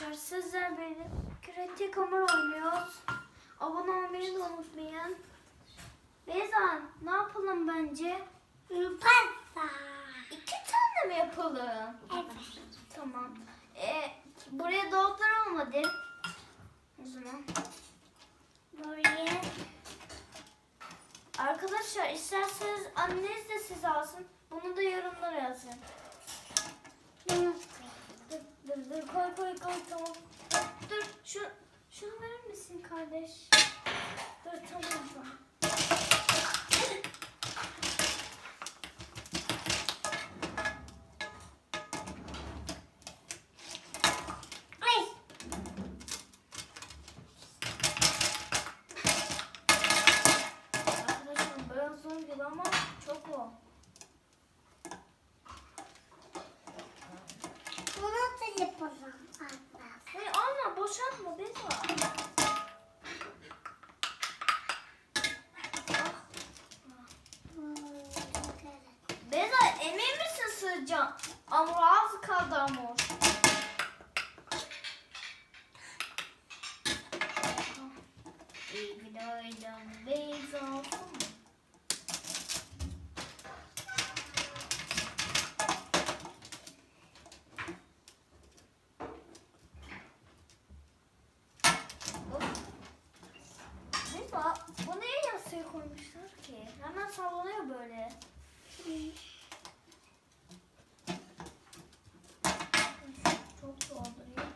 arkadaşlar. Sizler beni kritik hamur oynuyoruz. Abone olmayı da unutmayın. Beyza ne yapalım bence? Pasta. İki tane mi yapalım? Evet. Tamam. Ee, buraya dolduralım hadi. O zaman. Buraya. Arkadaşlar isterseniz anneniz de siz alsın. Bunu da yorumlara yazın. Dur koy koy koy tamam. Dur şu şunu verir misin kardeş? Dur tamam tamam. Ay. Arkadaşlar biraz zor gibi ama çok o. Bunu da yapalım. Pasta. Hey alma boşaltma Beyza. Beyza emin misin sığacağım? Amur az kaldı amur. İyi ki doğdun Beyza olsun mu? Beyza bu niye yasaya koymuşlar ki? Hemen sallanıyor böyle. Çok dolduruyor.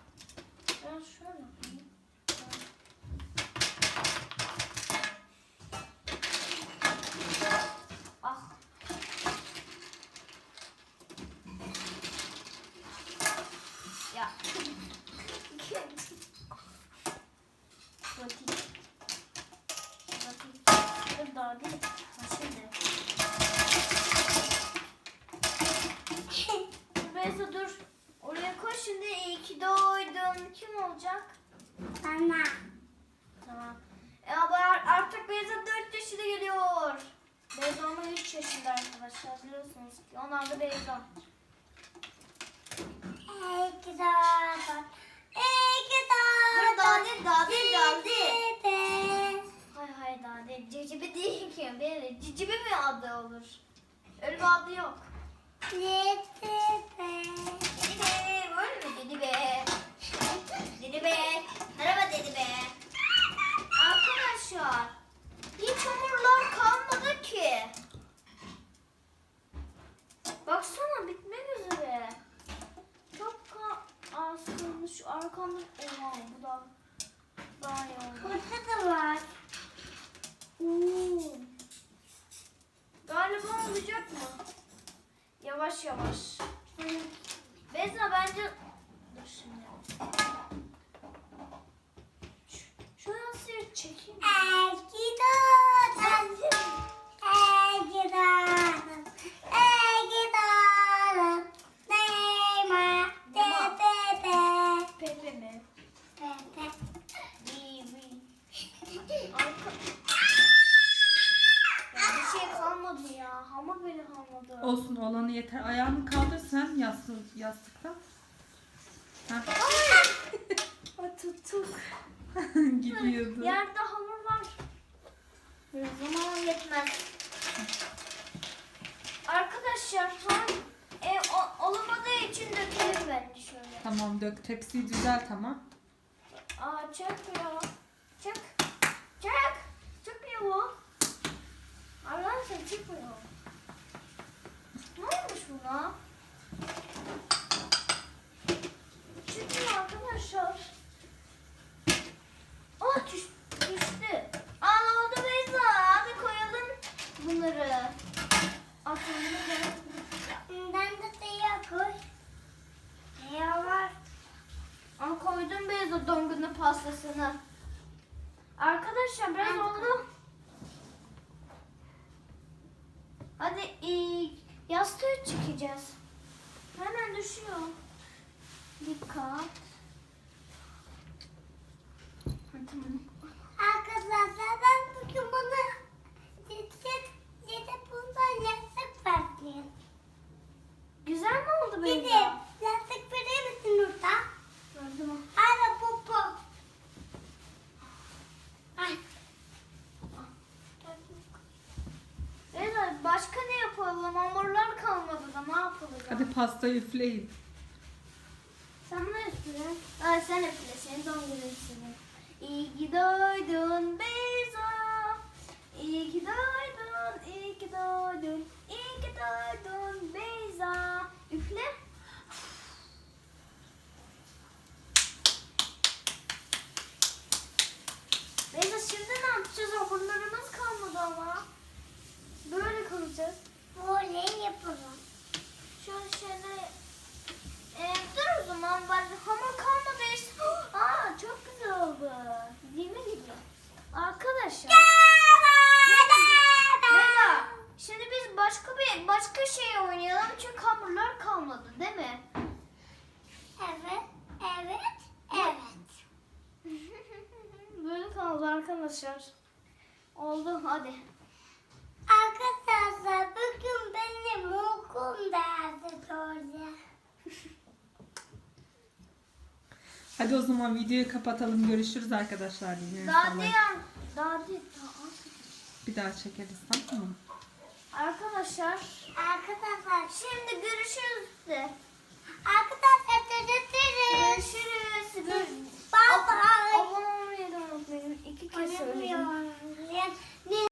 Ben şöyle yapayım. Ah. Ya. Bakayım. Bakayım. Dur Şimdi. Beyza dur. Oraya koy şimdi iyi ki doğdun. Kim olacak? Bana. Tamam. E ama artık Beyza 4 yaşına geliyor. Beyza ama 3 yaşında arkadaşlar biliyorsunuz ki. Onun adı Beyza. Ey güzel. Ey Dur güzel. daha değil daha değil daha değil. Dede. Hay hay daha değil. Cicibi ki. Böyle cicibi mi adı olur? Öyle bir adı yok. Dede. Dedi be. Böyle mi dedi be? Dedi be. Merhaba dedi be. Arkadaşlar. Hiç hamurlar kalmadı ki. Baksana bitmek üzere. Çok az kalmış. Şu arkamda. Oha bu da daha iyi oldu. Burada da var. Oo. Galiba olacak mı? Yavaş yavaş. Bezna bence... Dur şimdi. Şu- Şu yastığı çekeyim. güzel. Ey güzel. Neyma. Dede. Pepe mi? Bibi. Arka... Ya bir şey kalmadı ya. Hamur bile kalmadı. Olsun olanı yeter. Ayağını kaldır sen yastık, yastıkta. Heh, Ay, tuttuk. gidiyordu. Yerde hamur var. Biraz zaman yetmez. Arkadaşlar tam e, o, olamadığı için dökelim bence şöyle. Tamam dök tepsiyi düzelt ama. Aa çakmıyor. Çak. Çak. Çıkmıyor. Arkadaşlar çıkmıyor. Ne olmuş buna? Çıkmıyor arkadaşlar. Aa düş, düştü. Aa ne oldu Beyza? Hadi koyalım bunları. Atalım da. Ben de suya koy. Suya var. Aa koydum Beyza dongunu pastasını. Arkadaşlar biraz oldu. Hadi ee, yastığı çekeceğiz. Hemen düşüyor. Dikkat. Ha, Tamam. Arkadaşlar ben bugün bunu yedip yedip bundan yastık verdim. Güzel mi oldu Beyza? Yedip yastık verir misin orada? Gördüm. Aa, Hadi pastayı üfleyin. Sen ne üfle? Ay sen üfle. Senin doğum. İyi ki doğdun Beyza. İyi ki doğdun, iyi ki doğdun, iyi ki doğdun Beyza. Üfle. Beyza şimdi ne yapacağız? Hamurlarımız kalmadı ama. Böyle kalacağız. Böyle yapalım. Şöyle şöyle. Ee, dur o zaman ben hamur kalmadı işte. Aa çok güzel oldu. Değil mi gibi? Arkadaşlar. Bella, şimdi biz başka bir başka şey oynayalım çünkü hamurlar kalmadı değil mi? Evet, evet, evet. Böyle kaldı arkadaşlar. Oldu hadi. Arkadaşlar bugün benim okulum dersi doğru. Hadi o zaman videoyu kapatalım. Görüşürüz arkadaşlar. Yine Daha değil. Daha değil. Bir daha çekeriz tamam mı? Arkadaşlar. Arkadaşlar şimdi görüşürüz. De. Arkadaşlar görüşürüz. Görüşürüz. Gör bye bye. Abone olmayı da unutmayın. İki kez söyleyeceğim.